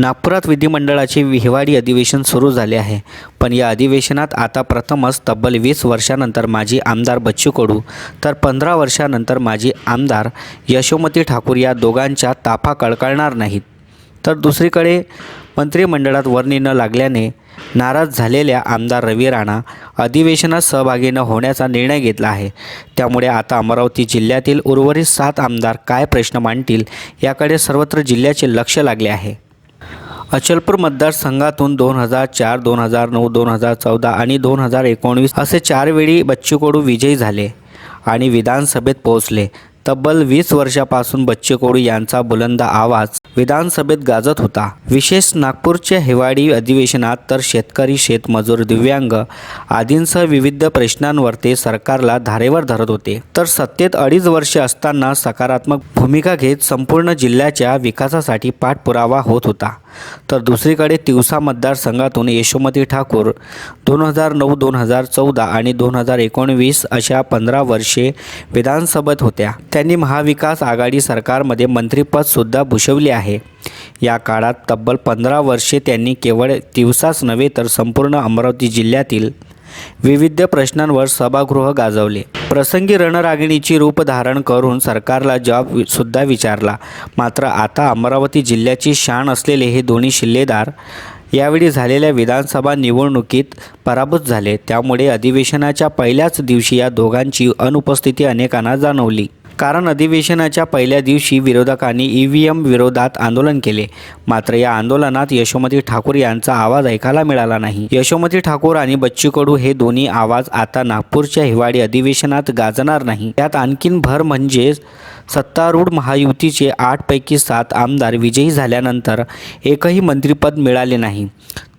नागपुरात विधिमंडळाचे हिवाळी अधिवेशन सुरू झाले आहे. पण या अधिवेशनात आता प्रथमच तब्बल वीस वर्षानंतर माजी आमदार बच्चू कडू तर पंधरा वर्षानंतर माजी आमदार यशोमती ठाकूर या दोघांच्या ताफा कळकळणार नाहीत. तर दुसरीकडे मंत्रिमंडळात वर्णी न लागल्याने नाराज झालेल्या आमदार रवी राणा अधिवेशनात सहभागी न होण्याचा निर्णय घेतला आहे. त्यामुळे आता अमरावती जिल्ह्यातील उर्वरित सात आमदार काय प्रश्न मांडतील याकडे सर्वत्र जिल्ह्याचे लक्ष लागले आहे. अचलपूर मतदारसंघातून दोन हजार चार दोन हजार नऊ दोन हजार चौदा आणि दोन हजार एकोणवीस असे चार वेळी बच्चू कडू विजयी झाले आणि विधानसभेत पोहोचले. तब्बल वीस वर्षापासून बच्चू कोडू यांचा बुलंद आवाज विधानसभेत गाजत होता. विशेष नागपूरच्या हिवाळी अधिवेशनात तर शेतकरी शेतमजूर दिव्यांग आदींसह विविध प्रश्नांवर ते सरकारला धारेवर धरत होते. तर सत्तेत अडीच वर्षे असताना सकारात्मक भूमिका घेत संपूर्ण जिल्ह्याच्या विकासासाठी पाठपुरावा होत होता. तर दुसरीकडे तिवसा मतदारसंघातून यशोमती ठाकूर दोन हजार नऊ दोन हजार चौदा आणि दोन हजार एकोणवीस अशा पंधरा वर्षे विधानसभेत होत्या. त्यांनी महाविकास आघाडी सरकारमध्ये मंत्रिपदसुद्धा भूषवले आहे. या काळात तब्बल पंधरा वर्षे त्यांनी केवळ तिवसाच नव्हे तर संपूर्ण अमरावती जिल्ह्यातील विविध प्रश्नांवर सभागृह गाजवले. प्रसंगी रणरागिणीची रूप धारण करून सरकारला जॉब सुद्धा विचारला. मात्र आता अमरावती जिल्ह्याची शान असलेले हे दोन्ही शिल्लेदार यावेळी झालेल्या विधानसभा निवडणुकीत पराभूत झाले. त्यामुळे अधिवेशनाच्या पहिल्याच दिवशी या दोघांची अनुपस्थिती अनेकांना जाणवली. कारण अधिवेशनाच्या पहिल्या दिवशी विरोधकांनी ई व्ही एम विरोधात आंदोलन केले. मात्र या आंदोलनात यशोमती ठाकूर यांचा आवाज ऐकायला मिळाला नाही. यशोमती ठाकूर आणि बच्चू कडू हे दोन्ही आवाज आता नागपूरच्या हिवाळी अधिवेशनात गाजणार नाही. त्यात आणखीन भर म्हणजे सत्तारूढ महायुतीचे आठपैकी सात आमदार विजयी झाल्यानंतर एकही मंत्रिपद मिळाले नाही.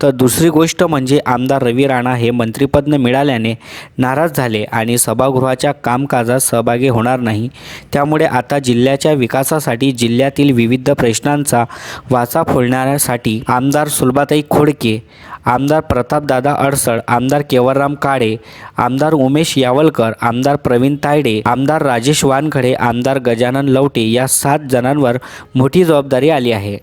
तर दुसरी गोष्ट म्हणजे आमदार रवी राणा हे मंत्रिपद न मिळाल्याने नाराज झाले आणि सभागृहाच्या कामकाजात सहभागी होणार नाही. त्यामुळे आता जिल्ह्याच्या विकासासाठी जिल्ह्यातील विविध प्रश्नांचा वाचा फोडण्यासाठी आमदार सुलभाताई खोडके आमदार प्रतापदादा अडसळ आमदार केवरराम काळे आमदार उमेश यावलकर आमदार प्रवीण तायडे आमदार राजेश वानखडे आमदार गजानन लवटे या सात जणांवर मोठी जबाबदारी आली आहे.